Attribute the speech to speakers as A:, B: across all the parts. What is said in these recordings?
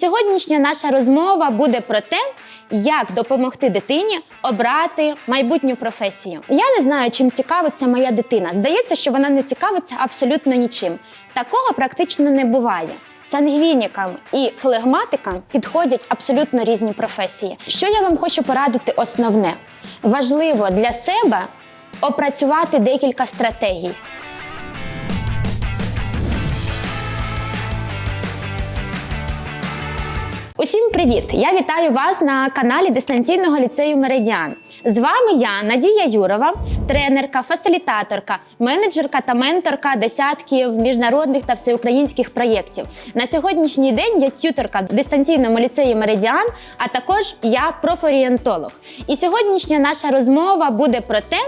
A: Сьогоднішня наша розмова буде про те, як допомогти дитині обрати майбутню професію. Я не знаю, чим цікавиться моя дитина. Здається, що вона не цікавиться абсолютно нічим. Такого практично не буває. Сангвінікам і флегматикам підходять абсолютно різні професії. Що я вам хочу порадити основне? Важливо для себе опрацювати декілька стратегій. Усім привіт! Я вітаю вас на каналі дистанційного ліцею Меридіан. З вами я, Надія Юрова, тренерка, фасилітаторка, менеджерка та менторка десятків міжнародних та всеукраїнських проєктів. На сьогоднішній день я тюторка в дистанційному ліцеї Меридіан, а також я профорієнтолог. І сьогоднішня наша розмова буде про те,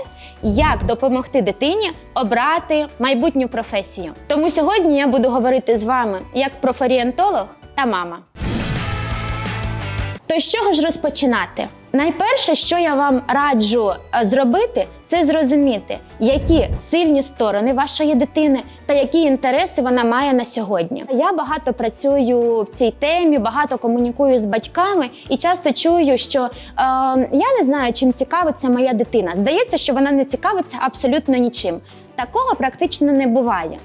A: як допомогти дитині обрати майбутню професію. Тому сьогодні я буду говорити з вами як профорієнтолог та мама. То з чого ж розпочинати? Найперше, що я вам раджу е, зробити, це зрозуміти, які сильні сторони вашої дитини та які інтереси вона має на сьогодні. Я багато працюю в цій темі, багато комунікую з батьками і часто чую, що е, я не знаю, чим цікавиться моя дитина. Здається, що вона не цікавиться абсолютно нічим. Такого практично не буває.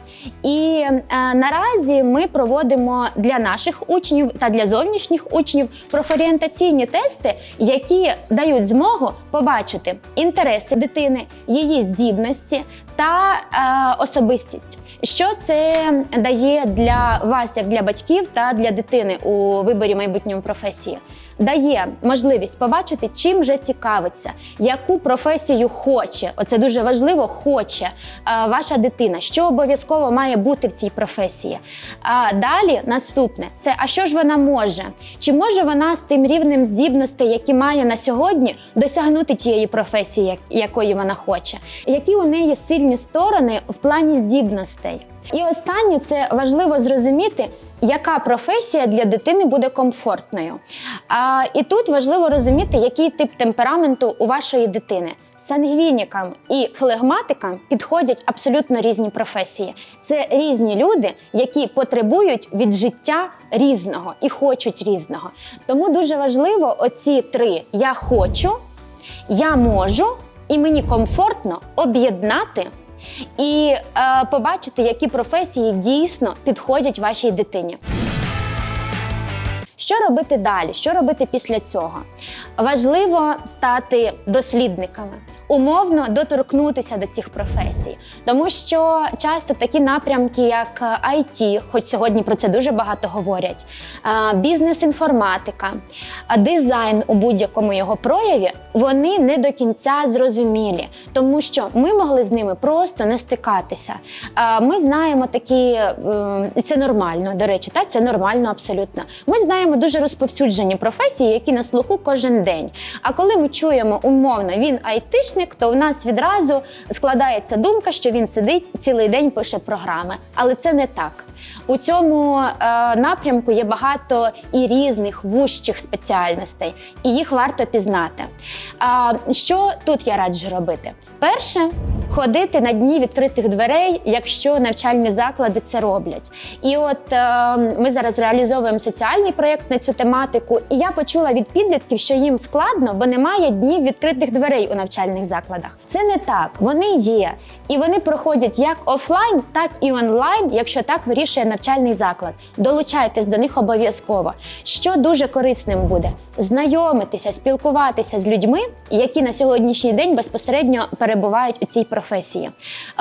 A: І е, наразі ми проводимо для наших учнів та для зовнішніх учнів профорієнтаційні тести, які дають змогу побачити інтереси дитини, її здібності та е, особистість. Що це дає для вас, як для батьків та для дитини у виборі майбутньої професії? Дає можливість побачити, чим вже цікавиться, яку професію хоче. Оце дуже важливо, хоче а, ваша дитина, що обов'язково має бути в цій професії. А далі наступне це а що ж вона може? Чи може вона з тим рівнем здібностей, які має на сьогодні, досягнути тієї професії, якої вона хоче? Які у неї сильні сторони в плані здібностей? І останнє це важливо зрозуміти. Яка професія для дитини буде комфортною? А, і тут важливо розуміти, який тип темпераменту у вашої дитини. Сангвінікам і флегматикам підходять абсолютно різні професії. Це різні люди, які потребують від життя різного і хочуть різного. Тому дуже важливо оці три я хочу, я можу і мені комфортно об'єднати і е, побачити, які професії дійсно підходять вашій дитині. Що робити далі? Що робити після цього? Важливо стати дослідниками, умовно доторкнутися до цих професій, тому що часто такі напрямки, як IT, хоч сьогодні про це дуже багато говорять, бізнес-інформатика, дизайн у будь-якому його прояві, вони не до кінця зрозумілі, тому що ми могли з ними просто не стикатися. Ми знаємо такі, е, це нормально, до речі, та це нормально абсолютно. Ми знаємо дуже розповсюджені професії, які на слуху кожен день. А коли ми чуємо умовно, він айтишник, то в нас відразу складається думка, що він сидить цілий день пише програми. Але це не так. У цьому е, напрямку є багато і різних вужчих спеціальностей, і їх варто пізнати. А, що тут я раджу робити? Перше, ходити на дні відкритих дверей, якщо навчальні заклади це роблять. І от е, ми зараз реалізовуємо соціальний проєкт на цю тематику, і я почула від підлітків, що їм складно, бо немає днів відкритих дверей у навчальних закладах. Це не так, вони є. І вони проходять як офлайн, так і онлайн, якщо так вирішує навчальний заклад. Долучайтесь до них обов'язково. Що дуже корисним буде знайомитися, спілкуватися з людьми, які на сьогоднішній день безпосередньо перебувають у цій професії.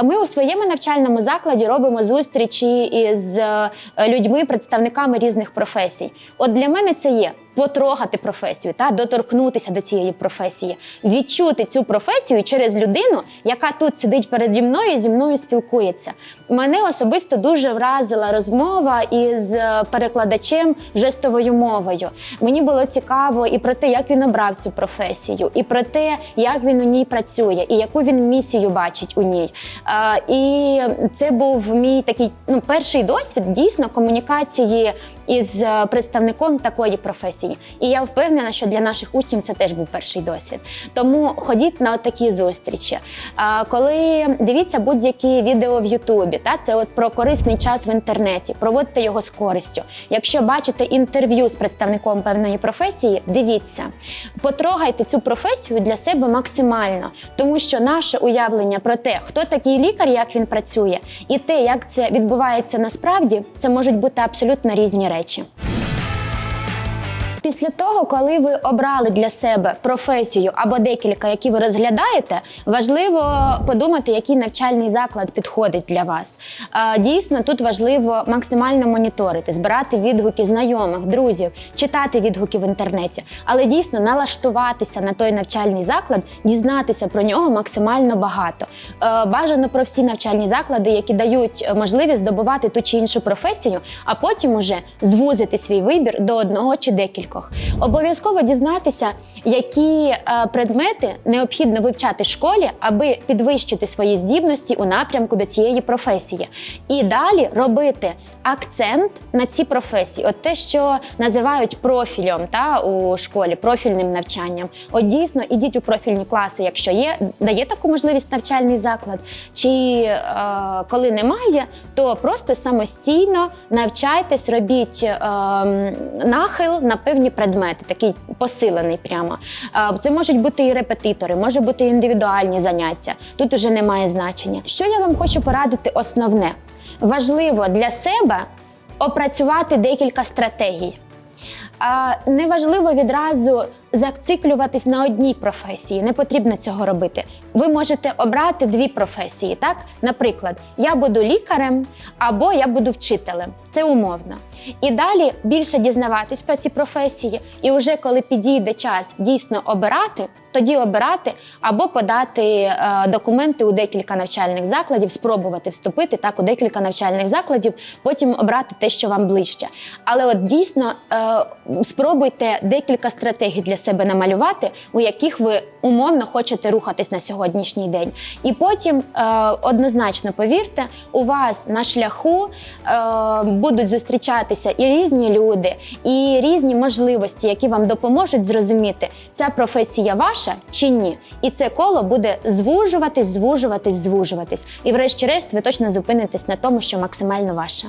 A: Ми у своєму навчальному закладі робимо зустрічі із е, людьми, представниками різних професій. От для мене це є. Потрогати професію та доторкнутися до цієї професії, відчути цю професію через людину, яка тут сидить переді мною і зі мною спілкується. Мене особисто дуже вразила розмова із е, перекладачем жестовою мовою. Мені було цікаво і про те, як він обрав цю професію, і про те, як він у ній працює, і яку він місію бачить у ній. Е, І це був мій такий ну, перший досвід дійсно комунікації із е, представником такої професії. І я впевнена, що для наших учнів це теж був перший досвід. Тому ходіть на такі зустрічі. Коли дивіться будь-які відео в Ютубі, та це от про корисний час в інтернеті, проводьте його з користю. Якщо бачите інтерв'ю з представником певної професії, дивіться, потрогайте цю професію для себе максимально, тому що наше уявлення про те, хто такий лікар, як він працює, і те, як це відбувається насправді, це можуть бути абсолютно різні речі. Після того, коли ви обрали для себе професію або декілька, які ви розглядаєте, важливо подумати, який навчальний заклад підходить для вас. Дійсно, тут важливо максимально моніторити, збирати відгуки знайомих, друзів, читати відгуки в інтернеті, але дійсно налаштуватися на той навчальний заклад, дізнатися про нього максимально багато. Бажано про всі навчальні заклади, які дають е, можливість здобувати ту чи іншу професію, а потім уже звузити свій вибір до одного чи декількох. Обов'язково дізнатися, які е, предмети необхідно вивчати в школі, аби підвищити свої здібності у напрямку до цієї професії. І далі робити акцент на ці професії, от те, що називають профілем та у школі, профільним навчанням. От дійсно ідіть у профільні класи, якщо є, дає таку можливість навчальний заклад. Чи е, коли немає, то просто самостійно навчайтесь, робіть е, нахил на певні предмети, такий посилений прямо. Е, Це можуть бути і репетитори, може бути і індивідуальні заняття. Тут уже немає значення. Що я вам хочу порадити основне? Важливо для себе опрацювати декілька стратегій. Неважливо відразу зациклюватись на одній професії. Не потрібно цього робити. Ви можете обрати дві професії. Так, наприклад, я буду лікарем або я буду вчителем. Це умовно. І далі більше дізнаватись про ці професії. І вже коли підійде час дійсно обирати, тоді обирати або подати е, документи у декілька навчальних закладів, спробувати вступити так у декілька навчальних закладів, потім обрати те, що вам ближче. Але от дійсно е, спробуйте декілька стратегій для себе намалювати, у яких ви умовно хочете рухатись на сьогоднішній день. І потім е, однозначно повірте, у вас на шляху е, будуть зустрічатися і різні люди, і різні можливості, які вам допоможуть зрозуміти, ця професія ваша чи ні. І це коло буде звужуватись, звужуватись, звужуватись. І врешті-решт ви точно зупинитесь на тому, що максимально ваше.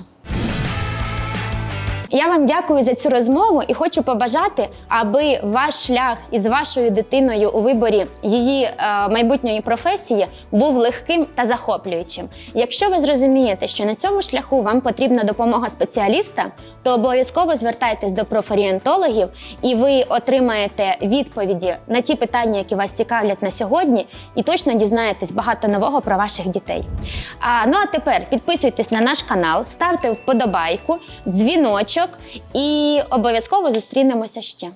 A: Я вам дякую за цю розмову і хочу побажати, аби ваш шлях із вашою дитиною у виборі її е, майбутньої професії був легким та захоплюючим. Якщо ви зрозумієте, що на цьому шляху вам потрібна допомога спеціаліста, то обов'язково звертайтесь до профорієнтологів і ви отримаєте відповіді на ті питання, які вас цікавлять на сьогодні, і точно дізнаєтесь багато нового про ваших дітей. А, ну а тепер підписуйтесь на наш канал, ставте вподобайку, дзвіночок і обов'язково зустрінемося ще.